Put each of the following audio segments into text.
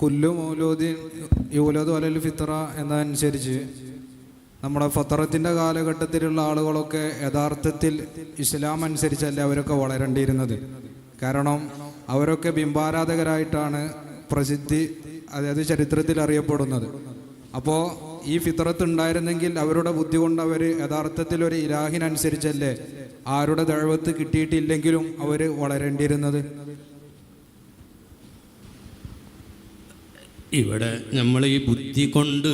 കുല്ലു മൗലൂദിൻ യൂലദു അലൽ ഫിത്ര എന്നതനുസരിച്ച് നമ്മുടെ ഫത്തറത്തിന്റെ കാലഘട്ടത്തിലുള്ള ആളുകളൊക്കെ യഥാർത്ഥത്തിൽ ഇസ്ലാം അനുസരിച്ചല്ല അവരൊക്കെ വളരേണ്ടിയിരുന്നത്. കാരണം അവരൊക്കെ ബിംബാരാധകരായിട്ടാണ് പ്രസിദ്ധി അതായത് ചരിത്രത്തിൽ അറിയപ്പെടുന്നത്. അപ്പോൾ ഈ ഫിത്രത്ത് ഉണ്ടായിരുന്നെങ്കിൽ അവരുടെ ബുദ്ധി കൊണ്ട് അവർ യഥാർത്ഥത്തിൽ ഒരു ഇലാഹിനനുസരിച്ചല്ലേ ആരുടെ ദഴവത്ത് കിട്ടിയിട്ടില്ലെങ്കിലും അവർ വളരേണ്ടിയിരുന്നത്. ഇവിടെ നമ്മൾ ഈ ബുദ്ധി കൊണ്ട്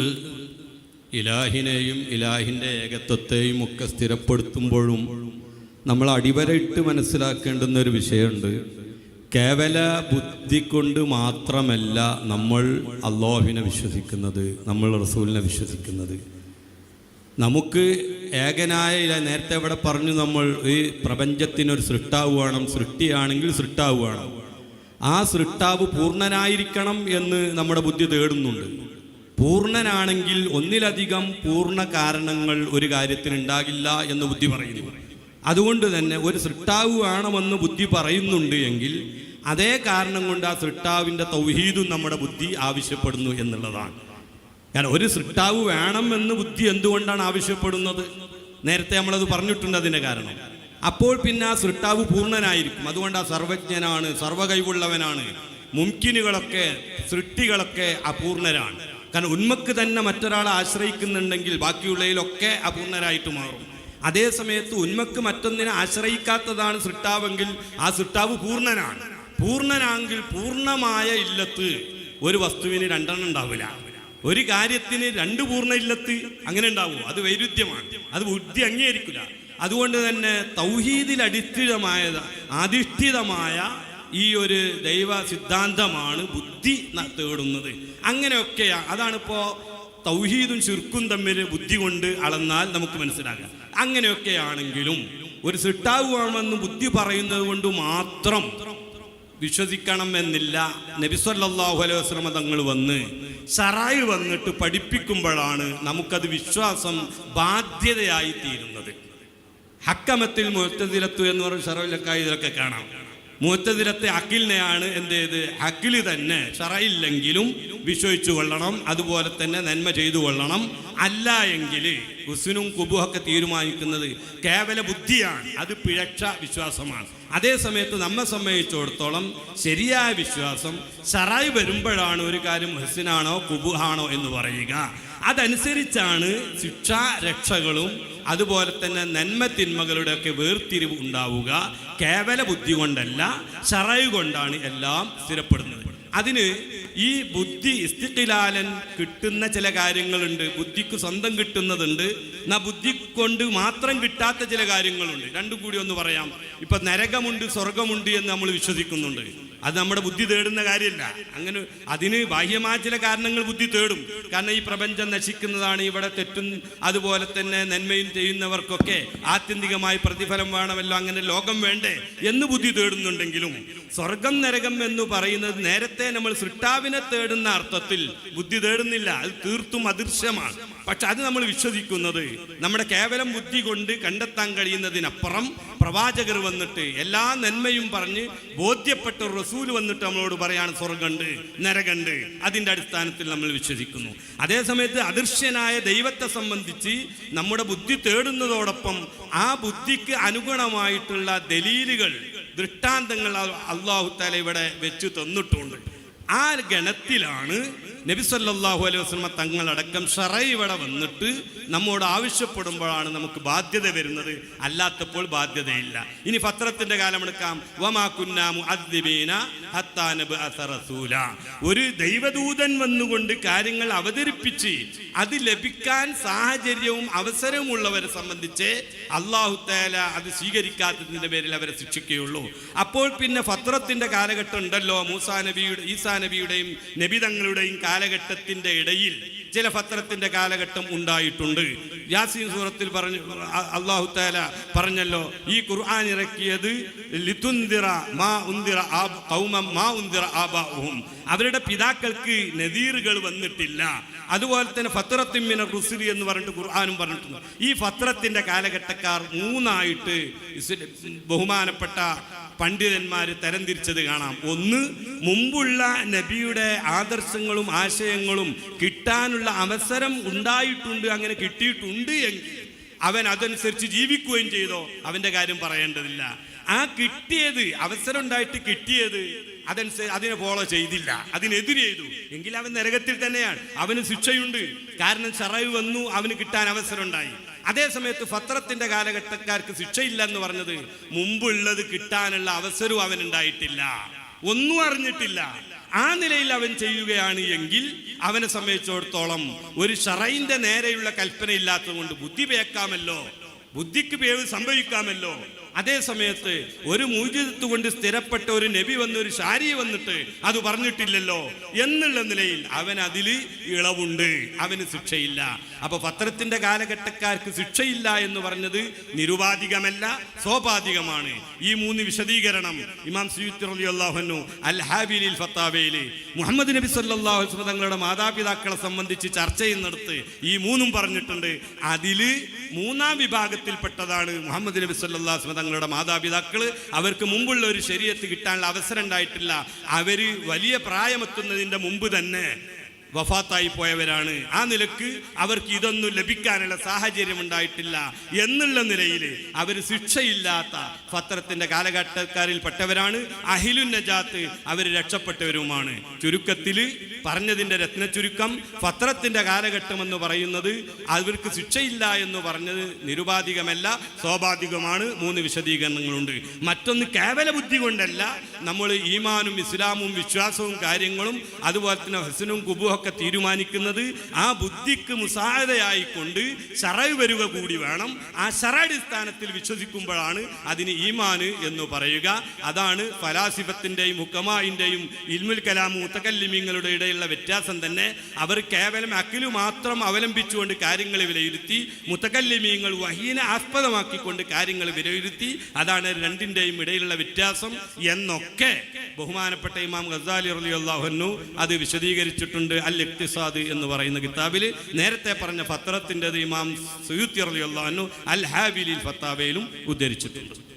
ഇലാഹിനെയും ഇലാഹിന്റെ ഏകത്വത്തെയും ഒക്കെ സ്ഥിരപ്പെടുത്തുമ്പോഴും നമ്മൾ അടിവരയിട്ട് മനസ്സിലാക്കേണ്ടുന്ന ഒരു വിഷയമുണ്ട്. കേവല ബുദ്ധി കൊണ്ട് മാത്രമല്ല നമ്മൾ അള്ളാഹുവിനെ വിശ്വസിക്കുന്നത് നമ്മൾ റസൂലിനെ വിശ്വസിക്കുന്നത്. നമുക്ക് ഏകനായ നേരത്തെ ഇവിടെ പറഞ്ഞു നമ്മൾ ഈ പ്രപഞ്ചത്തിനൊരു സൃഷ്ടാവുകയാണ് സൃഷ്ടിയാണെങ്കിൽ സൃഷ്ടാവ് വേണം ആ സൃഷ്ടാവ് പൂർണനായിരിക്കണം എന്ന് നമ്മുടെ ബുദ്ധി തേടുന്നുണ്ട്. പൂർണനാണെങ്കിൽ ഒന്നിലധികം പൂർണ കാരണങ്ങൾ ഒരു കാര്യത്തിന് ഉണ്ടാകില്ല എന്ന് ബുദ്ധി പറയുന്നു. അതുകൊണ്ട് തന്നെ ഒരു സൃഷ്ടാവ് വേണമെന്ന് ബുദ്ധി പറയുന്നുണ്ട് എങ്കിൽ അതേ കാരണം കൊണ്ട് ആ സൃഷ്ടാവിന്റെ തൗഹീദും നമ്മുടെ ബുദ്ധി ആവശ്യപ്പെടുന്നു എന്നുള്ളതാണ്. ഞാൻ ഒരു സൃഷ്ടാവ് വേണം എന്ന് ബുദ്ധി എന്തുകൊണ്ടാണ് ആവശ്യപ്പെടുന്നത്? നേരത്തെ നമ്മളത് പറഞ്ഞിട്ടുണ്ട് അതിന്റെ കാരണം. അപ്പോൾ പിന്നെ ആ സൃഷ്ടാവ് പൂർണനായിരിക്കും. അതുകൊണ്ട് ആ സർവജ്ഞനാണ് സർവകൈവുള്ളവനാണ്. മുംകിനുകളൊക്കെ സൃഷ്ടികളൊക്കെ അപൂർണരാണ്. കാരണം ഉന്മക്ക് തന്നെ മറ്റൊരാളെ ആശ്രയിക്കുന്നുണ്ടെങ്കിൽ ബാക്കിയുള്ളതിലൊക്കെ അപൂർണരായിട്ട് മാറും. അതേ സമയത്ത് ഉന്മക്ക് മറ്റൊന്നിനെ ആശ്രയിക്കാത്തതാണ് സൃഷ്ടാവെങ്കിൽ ആ സൃഷ്ടാവ് പൂർണനാണ്. പൂർണനാങ്കിൽ പൂർണമായ ഇല്ലത്ത് ഒരു വസ്തുവിന് രണ്ടെണ്ണം ഉണ്ടാവില്ല. ഒരു കാര്യത്തിന് രണ്ട് പൂർണ ഇല്ലത്ത് അങ്ങനെ ഉണ്ടാവും. അത് വൈരുദ്ധ്യമാണ്. അത് ബുദ്ധി അംഗീകരിക്കില്ല. അതുകൊണ്ട് തന്നെ തൗഹീദിൽ അടിസ്ഥിതമായത് അധിഷ്ഠിതമായ ഈ ഒരു ദൈവ സിദ്ധാന്തമാണ് ബുദ്ധി തേടുന്നത്. അങ്ങനെയൊക്കെയാണ് അതാണിപ്പോ തൗഹീദും ചുരുക്കും തമ്മിൽ ബുദ്ധി കൊണ്ട് അളന്നാൽ നമുക്ക് മനസ്സിലാകാം അങ്ങനെയൊക്കെയാണെങ്കിലും ഒരു സിട്ടാവുകയാണെന്ന് ബുദ്ധി പറയുന്നത് കൊണ്ട് മാത്രം വിശ്വസിക്കണം എന്നില്ല. നബിസ്വല്ലാഹു അലൈഹി വസ്ലമ തങ്ങൾ വന്ന് ഷറായി വന്നിട്ട് പഠിപ്പിക്കുമ്പോഴാണ് നമുക്കത് വിശ്വാസം ബാധ്യതയായി തീരുന്നത്. ഹക്കമത്തിൽ മുത്തതിരത്തു എന്ന് പറഞ്ഞ ഷറയിലൊക്കെ ഇതിലൊക്കെ കാണാം. മുത്തതിരത്തെ അക്കിലിനെയാണ് എന്ത് ചെയ്ത് അക്കിൽ തന്നെ ഷറയില്ലെങ്കിലും വിശ്വസിച്ചു കൊള്ളണം അതുപോലെ തന്നെ നന്മ ചെയ്തു കൊള്ളണം അല്ല എങ്കിൽ ഹുസിനും കുബുഹൊക്കെ തീരുമാനിക്കുന്നത് കേവല ബുദ്ധിയാണ്. അത് പിഴച്ച വിശ്വാസമാണ്. അതേ സമയത്ത് നമ്മെ സംബന്ധിച്ചിടത്തോളം ശരിയായ വിശ്വാസം ഷറായി വരുമ്പോഴാണ് ഒരു കാര്യം ഹസിനാണോ കുബുഹാണോ എന്ന് പറയുക. അതനുസരിച്ചാണ് ശിക്ഷാ രക്ഷകളും അതുപോലെ തന്നെ നന്മ തിന്മകളുടെ ഒക്കെ വേർതിരിവ് ഉണ്ടാവുക. കേവല ബുദ്ധി കൊണ്ടല്ല ഷറയ് കൊണ്ടാണ് എല്ലാം സ്ഥിരപ്പെടുന്നത്. അതിന് ഈ ബുദ്ധി ഇസ്തിഖിലാലൻ കിട്ടുന്ന ചില കാര്യങ്ങളുണ്ട്. ബുദ്ധിക്ക് സ്വന്തം കിട്ടുന്നതുണ്ട്. എന്നാ ബുദ്ധി കൊണ്ട് മാത്രം കിട്ടാത്ത ചില കാര്യങ്ങളുണ്ട്. രണ്ടും കൂടി ഒന്ന് പറയാം. ഇപ്പൊ നരകമുണ്ട് സ്വർഗമുണ്ട് എന്ന് നമ്മൾ വിശ്വസിക്കുന്നുണ്ട്. അത് നമ്മുടെ ബുദ്ധി തേടുന്ന കാര്യമല്ല. അങ്ങനെ അതിന് ബാഹ്യമായ ചില കാരണങ്ങൾ ബുദ്ധി തേടും. കാരണം ഈ പ്രപഞ്ചം നശിക്കുന്നതാണ് ഇവിടെ തെറ്റും അതുപോലെ തന്നെ നന്മയും ചെയ്യുന്നവർക്കൊക്കെ ആത്യന്തികമായി പ്രതിഫലം വേണമല്ലോ അങ്ങനെ ലോകം വേണ്ടേ എന്ന് ബുദ്ധി തേടുന്നുണ്ടെങ്കിലും സ്വർഗം നരകം എന്ന് പറയുന്നത് നേരത്തെ നമ്മൾ സൃഷ്ടാവിനെ തേടുന്ന അർത്ഥത്തിൽ ബുദ്ധി തേടുന്നില്ല. അത് തീർത്തും അദൃശ്യമാണ്. പക്ഷെ അത് നമ്മൾ വിശ്വസിക്കുന്നത് നമ്മുടെ കേവലം ബുദ്ധി കൊണ്ട് കണ്ടെത്താൻ കഴിയുന്നതിനപ്പുറം പ്രവാചകർ വന്നിട്ട് എല്ലാ നന്മയും പറഞ്ഞ് ബോധ്യപ്പെട്ട ഒരു റസൂൽ വന്നിട്ട് നമ്മളോട് പറയാണ് സ്വർഗമുണ്ട് നരകണ്ട് അതിന്റെ അടിസ്ഥാനത്തിൽ നമ്മൾ വിശ്വസിക്കുന്നു. അതേസമയത്ത് അദൃശ്യനായ ദൈവത്തെ സംബന്ധിച്ച് നമ്മുടെ ബുദ്ധി തേടുന്നതോടൊപ്പം ആ ബുദ്ധിക്ക് അനുഗുണമായിട്ടുള്ള ദലീലുകൾ ദൃഷ്ടാന്തങ്ങൾ അള്ളാഹു താല ഇവിടെ വെച്ച് തന്നിട്ടുണ്ട്. ആ ഗണത്തിലാണ് നബി സല്ലല്ലാഹു അലൈഹി വസ്ലമ തങ്ങളടക്കം ഷറൈ ഇവിടെ വന്നിട്ട് നമ്മോട് ആവശ്യപ്പെടുമ്പോഴാണ് നമുക്ക് ബാധ്യത വരുന്നത്. അല്ലാത്തപ്പോൾ ബാധ്യതയില്ല. ഇനി പത്രത്തിന്റെ കാലം എടുക്കാം. ഒരു ദൈവദൂതൻ വന്നുകൊണ്ട് കാര്യങ്ങൾ അവതരിപ്പിച്ച് അത് ലഭിക്കാൻ സാഹചര്യവും അവസരവും ഉള്ളവരെ സംബന്ധിച്ച് അള്ളാഹു തആല അത് സ്വീകരിക്കാത്തതിന്റെ പേരിൽ അവരെ ശിക്ഷിക്കുകയുള്ളൂ. അപ്പോൾ പിന്നെ ഫത്രത്തിന്റെ കാലഘട്ടം ഉണ്ടല്ലോ. മൂസാ നബിയുടെ ഈസാ നബിയുടെയും നബി തങ്ങളുടെയും കാലഘട്ടത്തിന്റെ ഇടയിൽ ചില ഫത്രത്തിന്റെ കാലഘട്ടം ഉണ്ടായിട്ടുണ്ട്. യാസീൻ സൂറത്തിൽ പറഞ്ഞു അള്ളാഹു താല പറഞ്ഞല്ലോ ഈ ഖുർആൻ ഇറക്കിയത് ലിതുന്തിറ മാ ഉന്തിറ ഖൗമം മാ ഉന്തിറ ആബാഹും അവരുടെ പിതാക്കൾക്ക് നദീറുകൾ വന്നിട്ടില്ല. അതുപോലെ തന്നെ ഫത്രത്തിമ്മിന റുസുലി എന്ന് പറഞ്ഞിട്ട് ഖുർആാനും പറഞ്ഞിട്ടുണ്ട്. ഈ ഫത്രത്തിന്റെ കാലഘട്ടക്കാർ മൂന്നായിട്ട് ബഹുമാനപ്പെട്ട പണ്ഡിതന്മാർ തരംതിരിച്ചത് കാണാം. ഒന്ന് മുമ്പുള്ള നബിയുടെ ആദർശങ്ങളും ആശയങ്ങളും കിട്ടാനുള്ള അവസരം ഉണ്ടായിട്ടുണ്ട് അങ്ങനെ കിട്ടിയിട്ടുണ്ട് എങ്കിൽ അവൻ അതനുസരിച്ച് ജീവിക്കുകയും ചെയ്തോ? അവന്റെ കാര്യം പറയേണ്ടതില്ല. ആ കിട്ടിയത് അവസരം ഉണ്ടായിട്ട് കിട്ടിയത് അതനുസരിച്ച് അതിനെ ഫോളോ ചെയ്തില്ല. അതിനെതിരെ ചെയ്തു. എങ്കിൽ അവൻ നരകത്തിൽ തന്നെയാണ്. അവന് ശിക്ഷയുണ്ട്. കാരണം ചറവ് വന്നു അവന് കിട്ടാൻ അവസരം ഉണ്ടായി അതേ സമയത്ത് ഫത്രത്തിന്റെ കാലഘട്ടക്കാർക്ക് ശിക്ഷയില്ല എന്ന് പറഞ്ഞത് മുമ്പുള്ളത് കിട്ടാനുള്ള അവസരവും അവനുണ്ടായിട്ടില്ല. ഒന്നും അറിഞ്ഞിട്ടില്ല. ആ നിലയിൽ അവൻ ചെയ്യുകയാണ് എങ്കിൽ അവനെ സംബന്ധിച്ചിടത്തോളം ഒരു ഷറൈന്റെ നേരെയുള്ള കൽപ്പന ഇല്ലാത്തത് കൊണ്ട് ബുദ്ധി പേക്കാമല്ലോ. ബുദ്ധിക്ക് പേവ് സംഭവിക്കാമല്ലോ. അതേ സമയത്ത് ഒരു മൂജിതത്ത് കൊണ്ട് സ്ഥിരപ്പെട്ട ഒരു നബി വന്ന് ഒരു ശാരി വന്നിട്ട് അത് പറഞ്ഞിട്ടില്ലല്ലോ എന്നുള്ള നിലയിൽ അവൻ അതിൽ ഇളവുണ്ട് അവന് ശിക്ഷയില്ല. അപ്പൊ പത്രത്തിന്റെ കാലഘട്ടക്കാർക്ക് ശിക്ഷയില്ല എന്ന് പറഞ്ഞത് നിരുപാധികമല്ല സ്വാഭാവികമാണ്. ഈ മൂന്ന് വിശദീകരണം ഇമാം അള്ളാഹുനു അൽഹാബിലിൽ ഫത്താബയിൽ മുഹമ്മദ് നബി വസല്ലം തങ്ങളുടെ മാതാപിതാക്കളെ സംബന്ധിച്ച് ചർച്ച ചെയ്യുന്നിടത്ത് ഈ മൂന്നും പറഞ്ഞിട്ടുണ്ട്. അതിൽ മൂന്നാം വിഭാഗത്തിൽപ്പെട്ടതാണ് മുഹമ്മദ് നബി വസല്ലം തങ്ങളുടെ മാതാപിതാക്കൾ അവർക്ക് മുമ്പുള്ള ഒരു ശരീരത്ത് കിട്ടാനുള്ള അവസരം ഉണ്ടായിട്ടില്ല. അവർ വലിയ പ്രായമെത്തുന്നതിന്റെ മുമ്പ് തന്നെ വഫാത്തായി പോയവരാണ്. ആ നിലയ്ക്ക് അവർക്ക് ഇതൊന്നും ലഭിക്കാനുള്ള സാഹചര്യം ഉണ്ടായിട്ടില്ല. എന്നുള്ള നിലയിൽ അവർ ശിക്ഷയില്ലാത്ത പത്രത്തിന്റെ കാലഘട്ടക്കാരിൽ പെട്ടവരാണ്. അഹിലു നജാത്ത് അവർ രക്ഷപ്പെട്ടവരുമാണ്. ചുരുക്കത്തിൽ പറഞ്ഞതിന്റെ രത്ന ചുരുക്കം പത്രത്തിന്റെ കാലഘട്ടം എന്ന് പറയുന്നത് അവർക്ക് ശിക്ഷയില്ല എന്ന് പറഞ്ഞത് നിരുപാധികമല്ല സ്വാഭാവികമാണ്. മൂന്ന് വിശദീകരണങ്ങളുണ്ട്. മറ്റൊന്ന് കേവല ബുദ്ധി കൊണ്ടല്ല. നമ്മൾ ഈമാനും ഇസ്ലാമും വിശ്വാസവും കാര്യങ്ങളും അതുപോലെ തന്നെ ഹസനും കുബുവും ഒക്കെ തീരുമാനിക്കുന്നത് ആ ബുദ്ധിക്ക് മുസാഹതയായിക്കൊണ്ട് ശറവ് വരിക കൂടി വേണം. ആ ഷറടിസ്ഥാനത്തിൽ വിശ്വസിക്കുമ്പോഴാണ് അതിന് ഈമാന് എന്ന് പറയുക. അതാണ് ഫലാസിഫത്തിന്റെയും ഹുക്കമായിന്റെയും ഇൽമുൽ കലാം മുത്തക്കല്ലിമിങ്ങളുടെ ഇടയിലുള്ള വ്യത്യാസം തന്നെ. അവർ കേവലം അക്കിലു മാത്രം അവലംബിച്ചുകൊണ്ട് കാര്യങ്ങൾ വിലയിരുത്തി മുത്തക്കല്ലിമീങ്ങൾ വഹീനെ ആസ്പദമാക്കിക്കൊണ്ട് കാര്യങ്ങൾ വിലയിരുത്തി അതാണ് രണ്ടിന്റെയും ഇടയിലുള്ള വ്യത്യാസം എന്നൊക്കെ ബഹുമാനപ്പെട്ട ഇമാം ഗസാലി റലിയുള്ളാഹുന്നു അത് വിശദീകരിച്ചിട്ടുണ്ട്. അൽ ഇഖ്തിസാദ് എന്ന് പറയുന്ന കിതാബിൽ നേരത്തെ പറഞ്ഞ ഫത്രത്തിന്റെത് ഇമാം സുയുത്തി അള്ളാഹുനു അൽ ഹാബിലിൽ ഫത്താബയിലും ഉദ്ധരിച്ചിട്ടുണ്ട്.